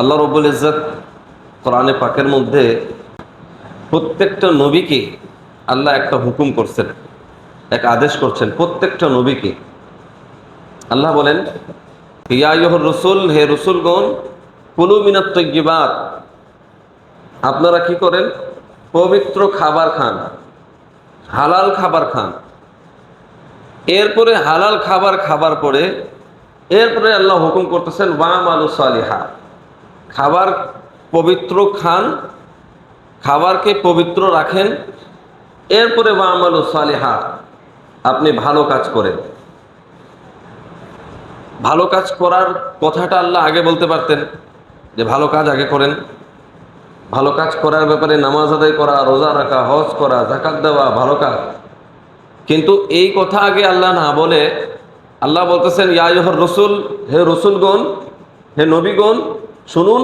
আল্লাহ রবুল ইজ্জত কোরআনে পাকের মধ্যে প্রত্যেকটা নবীকে আল্লাহ একটা হুকুম করছেন, এক আদেশ করছেন প্রত্যেকটা নবীকে। আল্লাহ বলেন ইয়াহ রসুল, হে রসুলগণ, কুলু মিনাত তৈবাত আপনারা কি করেন? পবিত্র খাবার খান, হালাল খাবার খান। এরপরে হালাল খাবার খাবার পরে, এরপরে আল্লাহ হুকুম করতেছেন ওয়াম আলু সালিহা। খাবার পবিত্র খান, খাবারকে পবিত্র রাখেন, এরপরে ওয়াম আলু সালিহা, আপনি ভালো কাজ করেন। ভালো কাজ করার কথাটা আল্লাহ আগে বলতে পারতেন যে ভালো কাজ আগে করেন। ভালো কাজ করার ব্যাপারে নামাজ আদায় করা, রোজা রাখা, হজ করা জাকাত দেওয়া, ভালো কাজ। কিন্তু এই কথা আগে আল্লাহ না বলে আল্লাহ বলতেছেন ইয়াহর রসুল, হে রসুলগণ, হে নবীগণ শুনুন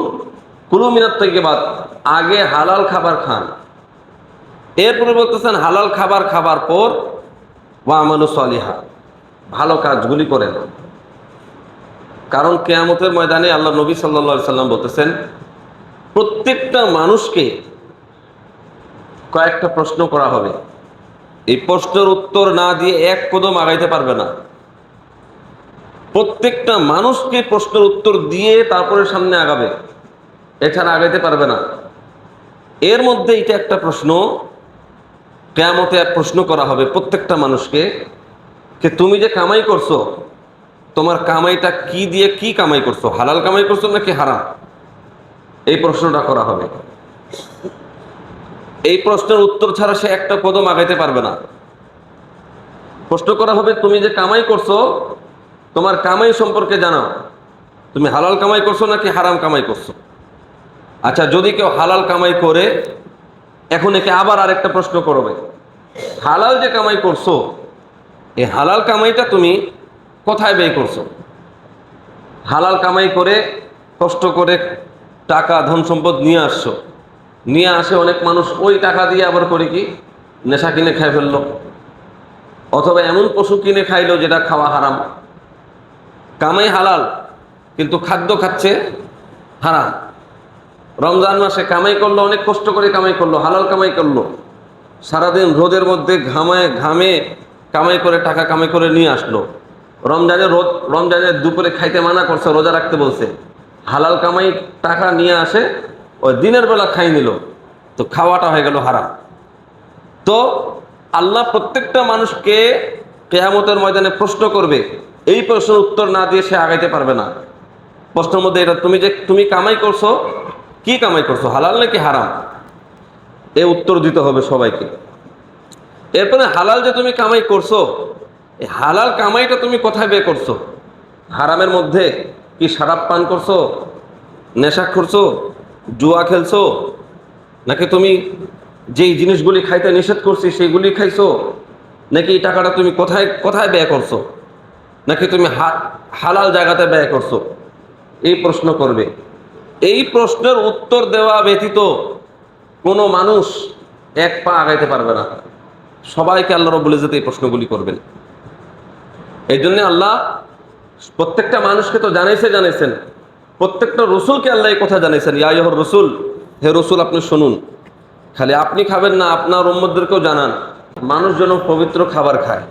কুলু মিনাত থেকে বাদ, আগে হালাল খাবার খান। এরপরে বলতেছেন, হালাল খাবার খাবার পর ওয়া আমানু সালিহা, ভালো কাজগুলি করেন। কারণ কেয়ামতের ময়দানে আল্লাহ নবী সাল্লা সাল্লাম বলতেছেন, প্রত্যেকটা মানুষকে কয়েকটা প্রশ্ন করা হবে। এই প্রশ্নের উত্তর না দিয়ে এক কদম আগাইতে পারবে না। প্রত্যেকটা মানুষকে প্রশ্নের উত্তর দিয়ে তারপরে সামনে আগাবে। এছাড়া আগাইতে পারবে না। এর মধ্যে এটা একটা প্রশ্ন, কেয়ামতে এক প্রশ্ন করা হবে প্রত্যেকটা মানুষকে যে তুমি যে কামাই করছ, তোমার কামাইটা কি দিয়ে কি কামাই করছ? হালাল কামাই করছ নাকি হারাম? এই প্রশ্নটা করা হবে। এই প্রশ্নের উত্তর ছাড়া সে একটা কদম আগাইতে পারবে না। প্রশ্ন করা হবে, তুমি যে কামাই করছ তোমার কামাই সম্পর্কে জানাও। তুমি হালাল কামাই করছ নাকি হারাম কামাই করছ? আচ্ছা যদি কেউ হালাল কামাই করে, এখন একে আবার আরেকটা প্রশ্ন করবে হালাল যে কামাই করছ এই হালাল কামাইটা তুমি কোথায় ব্যয় করছ? হালাল কামাই করে, কষ্ট করে টাকা, ধন সম্পদ নিয়ে আসছো। নিয়ে আসে অনেক মানুষ, ওই টাকা দিয়ে আবার করে কি? নেশা কিনে খাই ফেলল। অথবা এমন পশু কিনে খাইলো যেটা খাওয়া হারাম। কামাই হালাল, কিন্তু খাদ্য খাচ্ছে হারাম। রমজান মাসে কামাই করল, অনেক কষ্ট করে কামাই করল, হালাল কামাই করল। সারাদিন রোদের মধ্যে ঘামায় ঘামে কামাই করে, টাকা কামাই করে নিয়ে আসলো। রমজানের রোদ, রমজানের দুপুরে খাইতে মানা করছে, রোজা রাখতে বলছে। হালাল কামাই টাকা নিয়ে আসে, ওই দিনের বেলা খাই নিল। তো খাওয়াটা হয়ে গেল হারাম। তো আল্লাহ প্রত্যেকটা মানুষকে কেয়ামতের ময়দানে প্রশ্ন করবে এই প্রশ্নের উত্তর না দিয়ে সে আগাইতে পারবে না। প্রশ্নের মধ্যে এটা তুমি যে তুমি কামাই করছ, কি কামাই করছ, হালাল নাকি হারাম? এ উত্তর দিতে হবে সবাইকে। এরপরে হালাল যে তুমি কামাই করছ, এই হালাল কামাইটা তুমি কোথায় বের করছ? হারামের মধ্যে কি শারাপ পান করছ, নেশা করছ জুয়া খেলছো, নাকি তুমি যেই জিনিসগুলি খাইতে নিষেধ করছি সেইগুলি খাইছো, নাকি এই টাকাটা তুমি কোথায় কোথায় ব্যয় করছ? নাকি তুমি হালাল জায়গাতে ব্যয় করছ? এই প্রশ্ন করবে। এই প্রশ্নের উত্তর দেওয়া ব্যতীত কোনো মানুষ এক পা আগাইতে পারবে না। সবাইকে আল্লাহ রব্বুল ইজ্জত এই প্রশ্নগুলি করবেন। এই জন্য আল্লাহ প্রত্যেকটা মানুষকে তো জানাইছে জানাইছেন। প্রত্যেকটা রসুলকে আল্লাহ এই কথা জানাইছেন ইয়াহর রসুল, হে রসুল আপনি শুনুন। খালি আপনি খাবেন না, আপনার উম্মদদেরকেও জানান। মানুষ যেন পবিত্র খাবার খায়।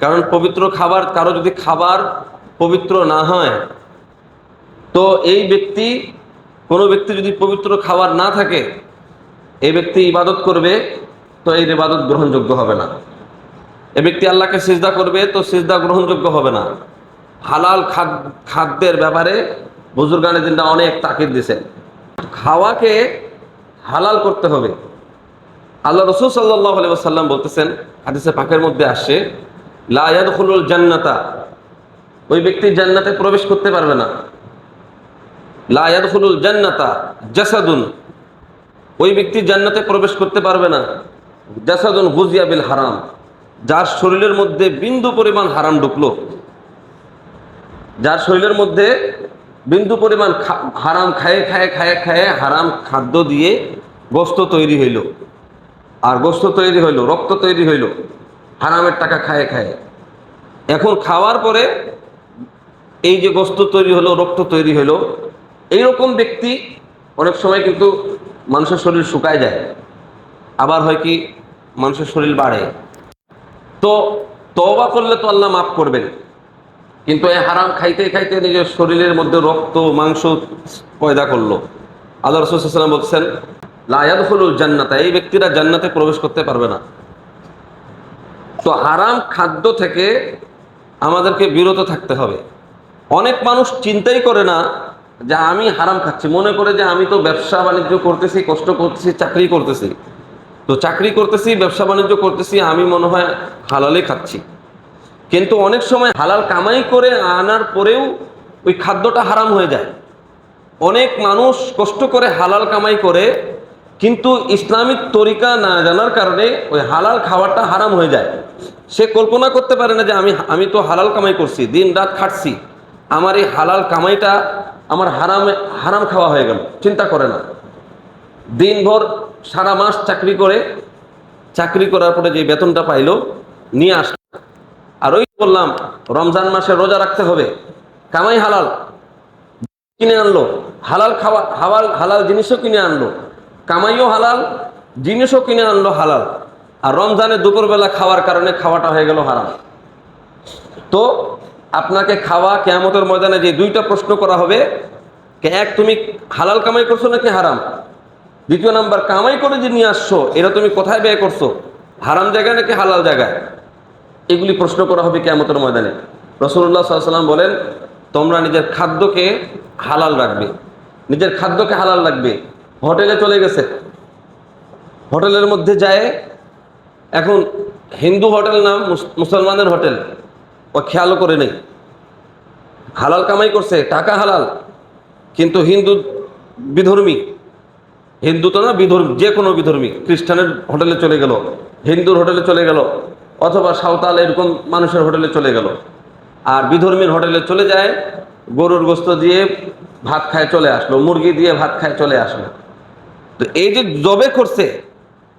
কারণ পবিত্র খাবার, কারও যদি খাবার পবিত্র না হয়, তো এই ব্যক্তি, কোনো ব্যক্তি যদি পবিত্র খাবার না থাকে, এই ব্যক্তি ইবাদত করবে, তো এই ইবাদত গ্রহণযোগ্য হবে না। এ ব্যক্তি আল্লাহকে সিজদা করবে, তো সিজদা গ্রহণযোগ্য হবে না। হালাল খাদ- খাদ্যের ব্যাপারে বুজুর্গানে দিনটা অনেক তাকিদ দিছেন। খাওয়াকে হালাল করতে হবে। আল্লাহ রসুল সাল্লাহ আলি সাল্লাম বলতেছেন, হাদিসে পাকের মধ্যে আসছে লায়াদ খুলুল জান্নাতা। ওই ব্যক্তি জান্নাতে প্রবেশ করতে পারবে না। লায়াদ খুলুল জান্নাতা জাসাদুন। ওই ব্যক্তি জান্নাতে প্রবেশ করতে পারবে না। জাসাদুন গুজিয়া বিল হারাম। যার শরীরের মধ্যে বিন্দু পরিমাণ হারাম ঢুকলো। যার শরীরের মধ্যে বিন্দু পরিমাণ হারাম খায়ে খায়ে খায়ে খায়ে হারাম খাদ্য দিয়ে গোস্ত তৈরি হইল। আর গোস্ত তৈরি হইল, রক্ত তৈরি হইল। হারামের টাকা খায়ে খায়ে। এখন খাওয়ার পরে এই যে গোস্ত তৈরি হলো, রক্ত তৈরি হলো, এইরকম ব্যক্তি অনেক সময় কিন্তু মানুষের শরীর শুকায় যায়। আবার হয় কি, মানুষের শরীর বাড়ে। তো তবা করলে তো আল্লাহ মাফ করবেন। কিন্তু এই হারাম খাইতে খাইতে নিজের শরীরের মধ্যে রক্ত, মাংস পয়দা করল। আল্লাহ রসুলাম বলছেন লায়াদ হলুল জান্নাতা। এই ব্যক্তিরা জান্নাতে প্রবেশ করতে পারবে না। তো হারাম খাদ্য থেকে আমাদেরকে বিরত থাকতে হবে। অনেক মানুষ চিন্তাই করে না যে আমি হারাম খাচ্ছি। মনে করে যে আমি তো ব্যবসা বাণিজ্য করতেছি, কষ্ট করতেছি, চাকরি করতেছি। তো চাকরি করতেছি, ব্যবসা বাণিজ্য করতেছি, আমি মনে হয় হালালে খাচ্ছি। কিন্তু অনেক সময় হালাল কামাই করে আনার পরেও ওই খাদ্যটা হারাম হয়ে যায়। অনেক মানুষ কষ্ট করে হালাল কামাই করে কিন্তু ইসলামিক তরিকা না জানার কারণে ওই হালাল খাবারটা হারাম হয়ে যায়। সে কল্পনা করতে পারে না যে আমি আমি তো হালাল কামাই করছি, দিন রাত খাটছি। আমার এই হালাল কামাইটা আমার হারামে, হারাম খাওয়া হয়ে গেল, চিন্তা করে না। দিনভর সারা মাস চাকরি করে, চাকরি করার পরে যে বেতনটা পাইলো, নিয়ে আস। আর ওই বললাম, রমজান মাসে রোজা রাখতে হবে, কামাই হালাল। কিনে আনলো, হালাল খাওয়া, হালাল হালাল জিনিসও কিনে আনলো। কামাইও হালাল, জিনিসও কিনে আনলো হালাল। আর রমজানে দুপুরবেলা খাওয়ার কারণে খাওয়াটা হয়ে গেল হারাম। তো আপনাকে খাওয়া কেয়ামতের ময়দানে যে দুইটা প্রশ্ন করা হবে এক তুমি হালাল কামাই করছ নাকি হারাম? দ্বিতীয় নাম্বার, কামাই করে যে নিয়ে আসছো, এটা তুমি কোথায় ব্যয় করছ? হারাম জায়গায় নাকি হালাল জায়গায়? এগুলি প্রশ্ন করা হবে কেয়ামতের ময়দানে। রসুল্লাহ সাল্লাম বলেন, তোমরা নিজের খাদ্যকে হালাল রাখবে। নিজের খাদ্যকে হালাল রাখবে। হোটেলে চলে গেছে। হোটেলের মধ্যে যায়, এখন হিন্দু হোটেল মুস- মুসলমানের হোটেল। ও খেয়ালও করে নেই। হালাল কামাই করছে, টাকা হালাল, কিন্তু হিন্দু বিধর্মী, হিন্দু তো না বিধর্মী, যে কোনো বিধর্মী, খ্রিস্টানের হোটেলে চলে গেল, হিন্দুর হোটেলে চলে গেল, অথবা সাঁওতাল এরকম মানুষের হোটেলে চলে গেল। আর বিধর্মীর হোটেলে চলে যায়, গরুর গোস্ত দিয়ে ভাত খায় চলে আসলো, মুরগি দিয়ে ভাত খায় চলে আসলো। তো এই যে জবে করছে,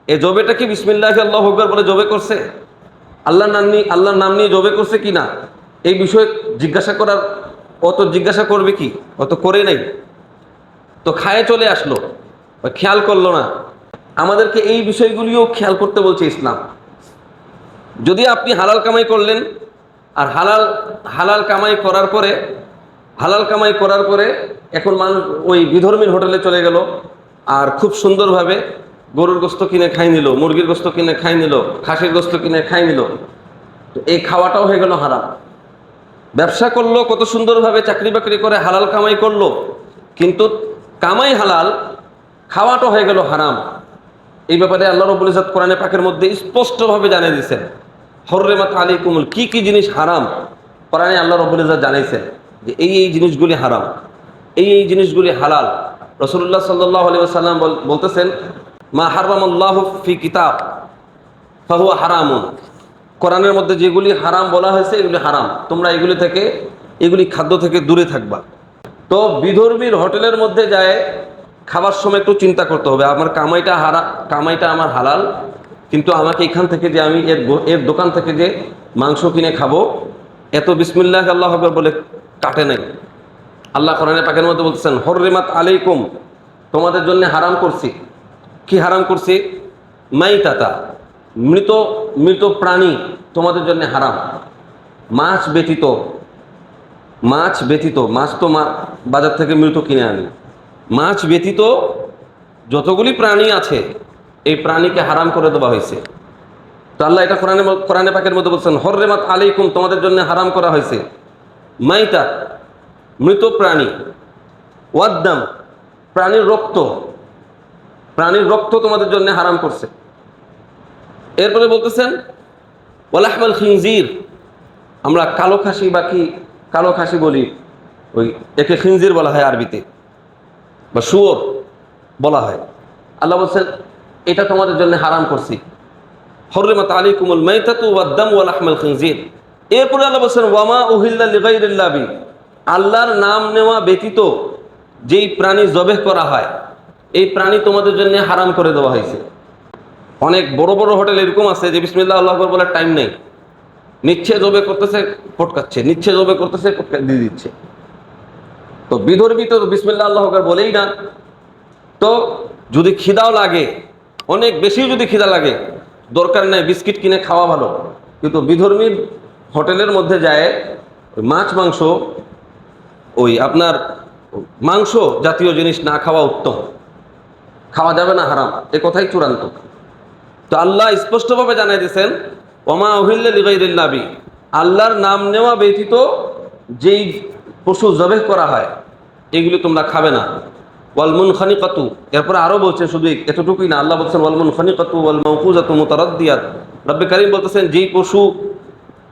এই জবেটা কি বিসমিল্লাহ আল্লাহ আকবর বলে জবে করছে? আল্লাহর নাম নিয়ে, আল্লাহর নাম নিয়ে জবে করছে কি না? এই বিষয়ে জিজ্ঞাসা করার অত জিজ্ঞাসা করবে কি? অত করে নাই। তো খায়ে চলে আসলো খেয়াল করল না। আমাদেরকে এই বিষয়গুলিও খেয়াল করতে বলছে ইসলাম। যদি আপনি হালাল কামাই করলেন, আর হালাল হালাল কামাই করার পরে, হালাল কামাই করার পরে এখন মানুষ ওই বিধর্মীর হোটেলে চলে গেল আর খুব সুন্দরভাবে গরুর গোস্ত কিনে খাই নিল, মুরগির গোস্ত কিনে খাই নিল, খাসির গোস্ত কিনে খাই নিল। তো এই খাওয়াটাও হয়ে গেল হারাম। ব্যবসা করল, কত সুন্দরভাবে চাকরি বাকরি করে হালাল কামাই করল, কিন্তু কামাই হালাল, খাওয়াটা হয়ে গেল হারাম। এই ব্যাপারে আল্লাহ রবুল ইজাত কোরআনে পাকের মধ্যে স্পষ্টভাবে জানিয়ে দিয়েছেন। হররেমাত আলী কুমুল কি কি জিনিস হারাম? কোরআনে আল্লাহ রবুল ইজাত জানাইছেন যে এই এই জিনিসগুলি হারাম, এই এই জিনিসগুলি হালাল। রসুল্লাহ সাল্লাহ সাল্লাম বলতেছেন, মা হারাম আল্লাহ ফি কিতাব, ফাহুয়া হারামুন। কোরআনের মধ্যে যেগুলি হারাম বলা হয়েছে, এগুলি হারাম। তোমরা এগুলি থেকে, এগুলি খাদ্য থেকে দূরে থাকবা। তো বিধর্মীর হোটেলের মধ্যে যায়, খাবার সময় একটু চিন্তা করতে হবে, আমার কামাইটা হারা, কামাইটা আমার হালাল, কিন্তু আমাকে এখান থেকে যে আমি এর এর দোকান থেকে যে মাংস কিনে খাব, এত বিসমিল্লাহ আল্লাহ বলে কাটে নাই। আল্লাহ কোরআনে পাকের মধ্যে বলতেছেন, হররিমাত আলাইকুম, তোমাদের জন্য হারাম করছি। কি হারাম করছি? মাইতাতা, মৃত মৃত প্রাণী তোমাদের জন্য হারাম। মাছ ব্যতীত মাছ ব্যতীত, মাছ তো মা, বাজার থেকে মৃত কিনে আনি। মাছ ব্যতীত যতগুলি প্রাণী আছে, এই প্রাণীকে হারাম করে দেওয়া হয়েছে। তো আল্লাহ এটা কোরআনে কোরআনে পাকের মধ্যে বলছেন, হররেমাত আলাইকুম, তোমাদের জন্য হারাম করা হয়েছে। মাইতা মৃত প্রাণী। ওয়াদ্দাম, প্রাণীর রক্ত। প্রাণীর রক্ত তোমাদের জন্য হারাম করছে। এরপরে বলতেছেন ওয়ালাহমাল খিনজির। আমরা কালো খাসি বা কি কালো খাসি বলি, ওই একে খিনজির বলা হয় আরবিতে, বা শুয়োর বলা হয়। আল্লাহ বলছেন, এটা তোমাদের জন্য হারাম করছি। হররিমাত আলী কুমুল মাইতাতু ওয়াদ্দাম ওয়াল আহমাল খিনজির। এরপরে আল্লাহ বলছেন ওয়ামা উহিল্লা লিগাইরিল্লাহ বি আল্লাহর নাম নেওয়া ব্যতীত যেই প্রাণী জবেহ করা হয়, এই প্রাণী তোমাদের জন্য হারাম করে দেওয়া হয়েছে। অনেক বড় বড় হোটেল এরকম আছে যে বিসমিল্লাহ আল্লাহ বলার টাইম নেই। নিচ্ছে জবে করতেছে পটকাচ্ছে নিচ্ছে জবে করতেছে দিয়ে দিচ্ছে। তো বিধর্মী তো বিসমিল্লা আল্লাহ বলেই না। তো যদি খিদাও লাগে, অনেক বেশি যদি খিদা লাগে, দরকার নেই, বিস্কিট কিনে খাওয়া ভালো। কিন্তু বিধর্মীর হোটেলের মধ্যে যায় মাছ মাংস ওই আপনার মাংস জাতীয় জিনিস না খাওয়া উত্তম। খাওয়া যাবে না, হারাম। এ কথাই চূড়ান্ত। তো আল্লাহ স্পষ্টভাবে জানাই দিয়েছেন, ওমা ওহিল্লাবি আল্লাহর নাম নেওয়া ব্যতীত যেই পশু জবেহ করা হয়, এগুলি তোমরা খাবে না। ওয়ালমুন খানিকাতু এরপরে আরও বলছেন শুধু এতটুকুই না, আল্লাহ বলছেন ওয়ালমুন খানিকাতু ওয়াল মৌকুজাতু মুতারাদ্দিয়াত। রব্বে কারিম বলতেছেন, যেই পশু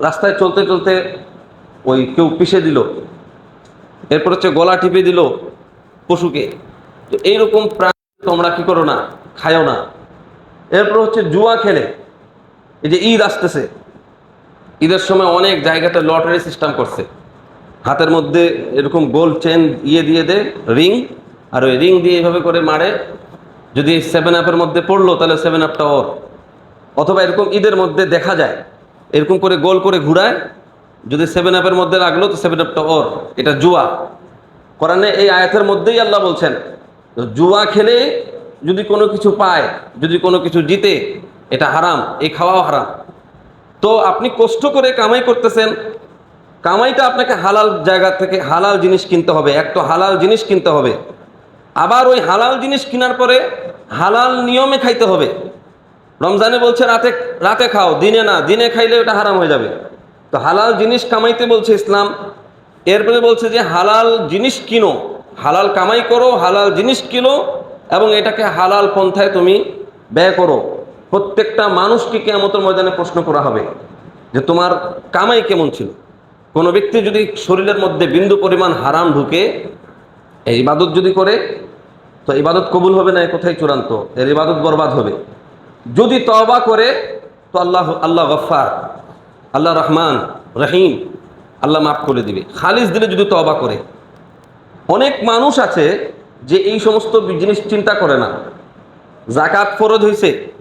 রাস্তায় চলতে চলতে ওই কেউ পিষে দিল এরপর হচ্ছে গলা টিপে দিল পশুকে। তো এইরকম প্রাণ তোমরা কি করো না, খায়ও না। এরপর হচ্ছে জুয়া খেলে। এই যে ঈদ আসতেছে। ঈদের সময় অনেক জায়গাতে লটারি সিস্টেম করছে। হাতের মধ্যে এরকম গোল চেন ইয়ে দিয়ে দে রিং আর ওই রিং দিয়ে এইভাবে করে মারে। যদি সেভেন আপের মধ্যে পড়ল, তাহলে সেভেন আপটা ওর। অথবা এরকম ঈদের মধ্যে দেখা যায়। এরকম করে গোল করে ঘুরায় যদি সেভেন আপের মধ্যে লাগল তো সেভেন আপটা ওর, এটা জুয়া। কোরআনে এই আয়াতের মধ্যেই আল্লাহ বলছেন, জুয়া খেলে যদি কোনো কিছু পায়, যদি কোনো কিছু জিতে, এটা হারাম, এই খাওয়াও হারাম। তো আপনি কষ্ট করে কামাই করতেছেন, কামাইটা আপনাকে হালাল জায়গা থেকে হালাল জিনিস কিনতে হবে, এক তো হালাল জিনিস কিনতে হবে। আবার ওই হালাল জিনিস কেনার পরে হালাল নিয়মে খাইতে হবে। রমজানে বলছে, রাতে রাতে খাও, দিনে না, দিনে খাইলে ওটা হারাম হয়ে যাবে। তো হালাল জিনিস কামাইতে বলছে ইসলাম। এরপরে বলছে যে হালাল জিনিস কিনো। হালাল কামাই করো, হালাল জিনিস কিনো এবং এটাকে হালাল পন্থায় তুমি ব্যয় করো। প্রত্যেকটা মানুষকে কেমতের ময়দানে প্রশ্ন করা হবে যে তোমার কামাই কেমন ছিল? কোনো ব্যক্তি যদি শরীরের মধ্যে বিন্দু পরিমাণ হারাম ঢুকে, এই ইবাদত যদি করে, তো ইবাদত কবুল হবে না কোথায় চূড়ান্ত। এর ইবাদত বরবাদ হবে। যদি তওবা করে, তো আল্লাহ আল্লাহ গফার আল্লাহ রহমান, রহিম, আল্লাহ মাফ করে দিবে। খালিজ দিলে যদি তওবা করে। অনেক মানুষ আছে যে এই সমস্ত জিনিস চিন্তা করে না। জাকাত ফরজ হইছে।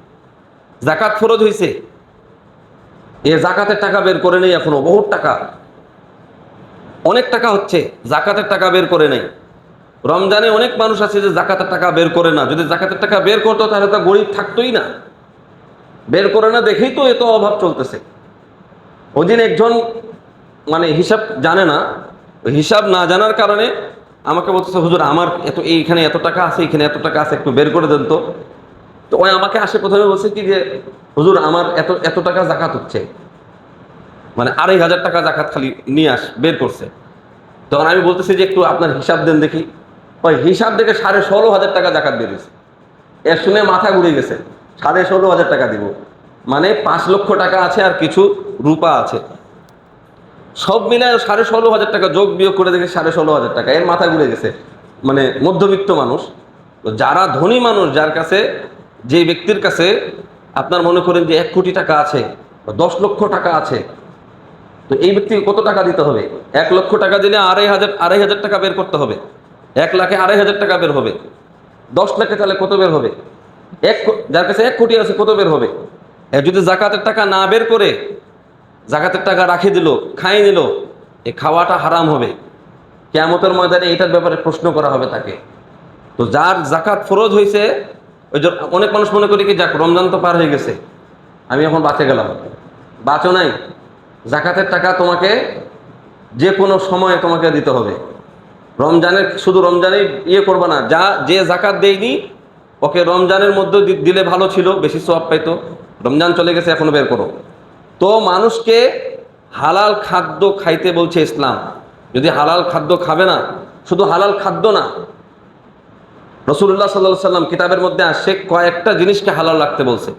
জাকাত ফরজ হইছে। এ জাকাতের টাকা বের করে নেই এখনও, বহুত টাকা। অনেক টাকা হচ্ছে জাকাতের টাকা বের করে নেই। রমজানে অনেক মানুষ আছে যে জাকাতের টাকা বের করে না। যদি জাকাতের টাকা বের করতো, তাহলে তো গরিব থাকতোই না। বের করে না দেখেই তো এত অভাব চলতেছে। ওদিন একজন মানে হিসাব জানে না, হিসাব না জানার কারণে আমাকে বলতেছে, হুজুর, আমার এত এইখানে এত টাকা আছে, এখানে এত টাকা আছে, একটু বের করে দেন তো। তো ওই আমাকে আসে প্রথমে বলছে কি যে, হুজুর, আমার এত এত টাকা জাকাত হচ্ছে। মানে আড়াই হাজার টাকা জাকাত খালি নিয়ে আস, বের করছে। তখন আমি বলতেছি যে, একটু আপনার হিসাব দেন দেখি। ওই হিসাব দেখে সাড়ে ষোলো হাজার টাকা জাকাত বেরিয়েছে। এর শুনে মাথা ঘুরে গেছে, সাড়ে ষোলো হাজার টাকা দিব। মানে পাঁচ লক্ষ টাকা আছে আর কিছু রূপা আছে। সব মিলায় সাড়ে ষোলো হাজার টাকা, যোগ বিয়োগ করে দেখে সাড়ে ষোলো হাজার টাকা। এর মাথা ঘুরে গেছে। মানে মধ্যবিত্ত মানুষ। যারা ধনী মানুষ, যার কাছে, যে ব্যক্তির কাছে আপনার মনে করেন যে এক কোটি টাকা আছে বা দশ লক্ষ টাকা আছে, তো এই ব্যক্তিকে কত টাকা দিতে হবে? এক লক্ষ টাকা দিলে আড়াই হাজার আড়াই হাজার টাকা বের করতে হবে। এক লাখে আড়াই হাজার টাকা বের হবে। দশ লাখে তাহলে কত বের হবে? এক যার কাছে এক কোটি আছে, কত বের হবে? যদি জাকাতের টাকা না বের করে, জাকাতের টাকা রাখে দিল খাই নিল, এ খাওয়াটা হারাম হবে। কেয়ামতের ময়দানে এটার ব্যাপারে প্রশ্ন করা হবে তাকে। তো যার জাকাত ফরজ হয়েছে, ওই অনেক মানুষ মনে করি কি, যাক, রমজান তো পার হয়ে গেছে, আমি এখন বাঁচে গেলাম। বাঁচো নাই, জাকাতের টাকা তোমাকে যে কোনো সময়ে তোমাকে দিতে হবে। রমজানের, শুধু রমজানেই ইয়ে করবে না, যা, যে জাকাত দেয়নি, ওকে রমজানের মধ্যে দিলে ভালো ছিল, বেশি সব পাইতো। রমজান চলে গেছে, এখনও বের করো। তো মানুষকে হালাল খাদ্য খাইতে বলছে ইসলাম। যদি হালাল খাদ্য খাবে না, শুধু হালাল খাদ্য না, রসুল্লাহ সাল্লাহ সাল্লাম কিতাবের মধ্যে আসে কয়েকটা জিনিসকে হালাল রাখতে বলছে।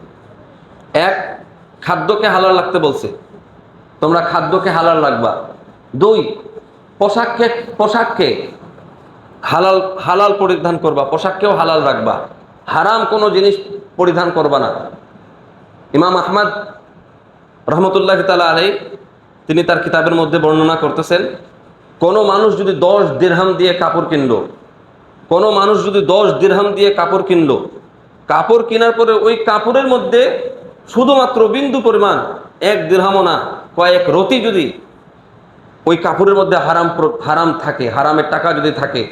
এক, খাদ্যকে হালাল রাখতে বলছে। তোমরা খাদ্যকে হালাল রাখবা। দুই, পোশাককে পোশাককে হালাল হালাল পরিধান করবা, পোশাককেও হালাল রাখবা। হারাম কোনো জিনিস পরিধান করবা না। ইমাম আহমদ রহমতুল্লাহ তালা আলাই তিনি তার কিতাবের মধ্যে বর্ণনা করতেছেন, কোনো মানুষ যদি দশ দিরহাম দিয়ে কাপড় কিনলো, কোনো মানুষ যদি দশ দিরহাম দিয়ে কাপড় কিনলো, কাপড় কেনার পরে ওই কাপড়ের মধ্যে শুধুমাত্র বিন্দু পরিমাণ এক দিরহামও না, কয়েক রতি যদি ওই কাপড়ের মধ্যে হারাম হারাম থাকে, হারামের টাকা যদি থাকে,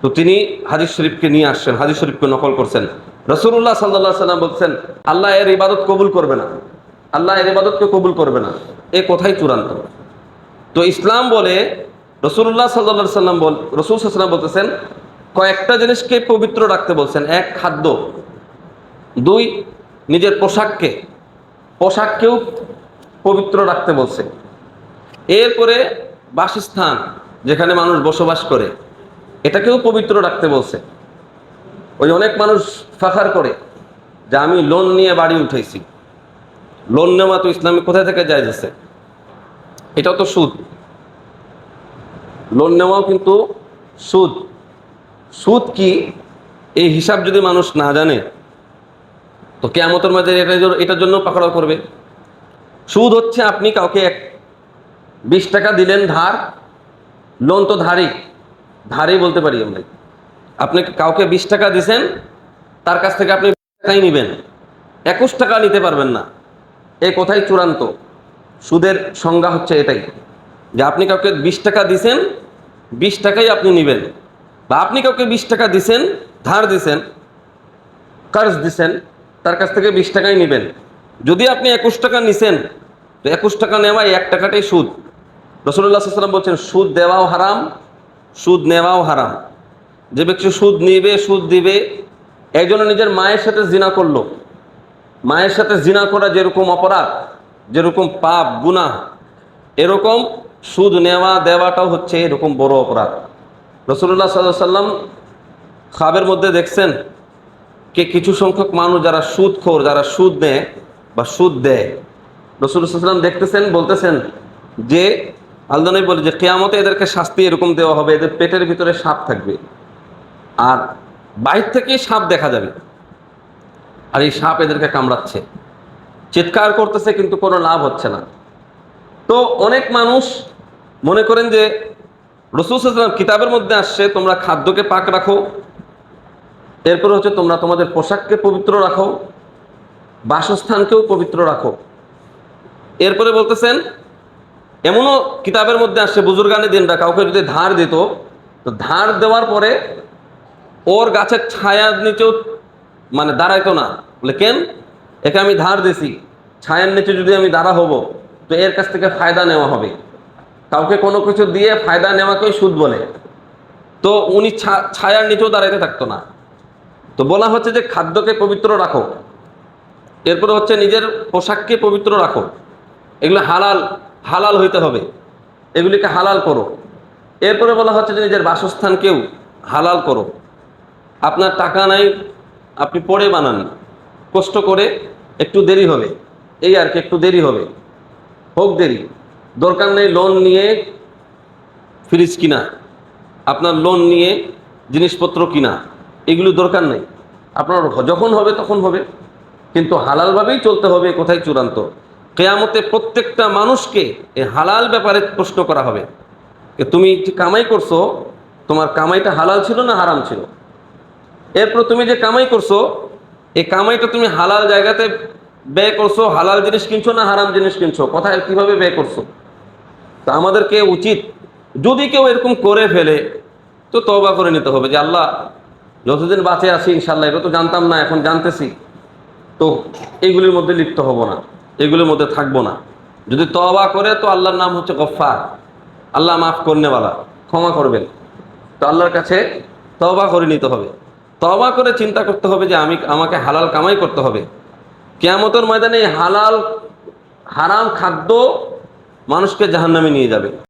তো তিনি হাদিস শরীফকে নিয়ে আসছেন, হাদিস শরীফকে নকল করছেন। রসুল্লাহ সাল্লাহ সাল্লাম বলছেন, আল্লাহ এর ইবাদত কবুল করবে না। আল্লাহ এর ইবাদতকে কবুল করবে না। এ কোথায় চূড়ান্ত। তো ইসলাম বলে, রসুল্লাহ সাল্লা সাল্লাম বল, রসুল সাল্লাম বলতেছেন, কয়েকটা জিনিসকে পবিত্র রাখতে বলছেন। এক, খাদ্য। দুই, নিজের পোশাককে। পোশাককেও পবিত্র রাখতে বলছে। এরপরে বাসস্থান, যেখানে মানুষ বসবাস করে, এটাকেও পবিত্র রাখতে বলছে। ওই অনেক মানুষ ফাখার করে যে আমি লোন নিয়ে বাড়ি উঠেছি লোন নেওয়া তো ইসলামে কোথায় থেকে যায় যাচ্ছে? এটাও তো সুদ। লোন নেওয়াও কিন্তু সুদ। সুদ কি? এই হিসাব যদি মানুষ না জানে, তো কেয়ামতের মাঝে জন্য- এটার জন্য পাকড়াও করবে। সুদ হচ্ছে আপনি কাউকে এক বিশ টাকা দিলেন ধার লোন তো ধারই। ধারেই বলতে পারি আমরা। আপনি কাউকে বিশ টাকা দিছেন, তার কাছ থেকে আপনি 20 টাকাই নেবেন। একুশ টাকা নিতে পারবেন না। এ কোথায় চূড়ান্ত। সুদের সংজ্ঞা হচ্ছে এটাই, যে আপনি কাউকে বিশ টাকা দিছেন, বিশ টাকাই আপনি নেবেন। বা আপনি কাউকে বিশ টাকা দিছেন, ধার দিছেন, কার্জ দিছেন, তার কাছ থেকে বিশ টাকাই নেবেন। যদি আপনি একুশ টাকা নিছেন, তো একুশ টাকা নেওয়া এক টাকাটাই সুদ। রসুল্লাহ সাল্লাম বলছেন, সুদ দেওয়াও হারাম, সুদ নেওয়াও হারাম। যে ব্যক্তি সুদ নিবে, সুদ দিবে এই জন্য নিজের মায়ের সাথে জিনা করল। মায়ের সাথে জিনা করা যেরকম অপরাধ, যেরকম পাপ, গুনাহ, এরকম সুদ নেওয়া, দেওয়াটাও হচ্ছে এরকম বড় অপরাধ। রসুল্লাহ সাল্লাহ সাল্লাম খাবের মধ্যে দেখছেন কে কিছু সংখ্যক মানুষ যারা সুদ খোর যারা সুদ নেয় বা সুদ দেয় রসুলাম দেখতেছেন, বলতেছেন যে আলদনাই বলে যে, কেয়ামতে এদেরকে শাস্তি এরকম দেওয়া হবে, এদের পেটের ভিতরে সাপ থাকবে। আর বাইর থেকেই সাপ দেখা যাবে। আর এই সাপ এদেরকে কামড়াচ্ছে। চিৎকার করতেছে কিন্তু কোনো লাভ হচ্ছে না। তো অনেক মানুষ মনে করেন যে রসুল সাল্লাম কিতাবের মধ্যে আসছে, তোমরা খাদ্যকে পাক রাখো। এরপর হচ্ছে তোমরা তোমাদের পোশাককে পবিত্র রাখো। বাসস্থানকেও পবিত্র রাখো। এরপরে বলতেছেন, এমনও কিতাবের মধ্যে আসছে বুজুর্গানের দিনটা কাউকে যদি ধার দিত, তো ধার দেওয়ার পরে ওর গাছের ছায়ার নিচেও মানে দাঁড়াইতো না। বলে, কেন? একে আমি ধার দিছি। ছায়ার নিচে যদি আমি দাঁড়া হব, তো এর কাছ থেকে ফায়দা নেওয়া হবে। কাউকে কোনো কিছু দিয়ে ফায়দা নেওয়াকেই সুদ বলে। তো উনি ছায়ার নিচেও দাঁড়াইতে থাকতো না। তো বলা হচ্ছে যে, খাদ্যকে পবিত্র রাখো। এরপরে হচ্ছে নিজের পোশাককে পবিত্র রাখো। এগুলো হালাল হালাল হইতে হবে। এগুলিকে হালাল করো। এরপরে বলা হচ্ছে যে, নিজের বাসস্থানকেও হালাল করো। আপনার টাকা নাই, আপনি পরে বানান। কষ্ট করে একটু দেরি হবে। এই আর কি, একটু দেরি হবে। হোক দেরি। দরকার নেই লোন নিয়ে ফ্রিজ কিনা। আপনার লোন নিয়ে জিনিসপত্র কিনা। এগুলো দরকার নেই। আপনার যখন হবে তখন হবে। কিন্তু হালালভাবেই চলতে হবে কোথায় চূড়ান্ত। কেয়ামতে প্রত্যেকটা মানুষকে এই হালাল ব্যাপারে প্রশ্ন করা হবে। তুমি কামাই করছ, তোমার কামাইটা হালাল ছিল না হারাম ছিল? এরপর তুমি যে কামাই করছ, এই কামাইটা তুমি হালাল জায়গাতে ব্যয় করছ, হালাল জিনিস কিনছো না হারাম জিনিস কিনছো? কোথায় কীভাবে ব্যয় করছ? তা আমাদেরকে উচিত, যদি কেউ এরকম করে ফেলে, তো তবা করে নিতে হবে যে আল্লাহ যতদিন বাঁচে আছি ইনশাল্লাহ এটা তো জানতাম না, এখন জানতেছি। তো এইগুলির মধ্যে লিপ্ত হব না, এগুলির মধ্যে থাকব না। যদি তবা করে, তো আল্লাহর নাম হচ্ছে গফার আল্লাহ মাফ করনেওয়ালা ক্ষমা করবেন। তো আল্লাহর কাছে তবা করে নিতে হবে। তবা করে চিন্তা করতে হবে যে আমি, আমাকে হালাল কামাই করতে হবে। কেয়ামতের ময়দানে হালাল, হারাম খাদ্য মানুষকে জাহান্নামে নিয়ে যাবে।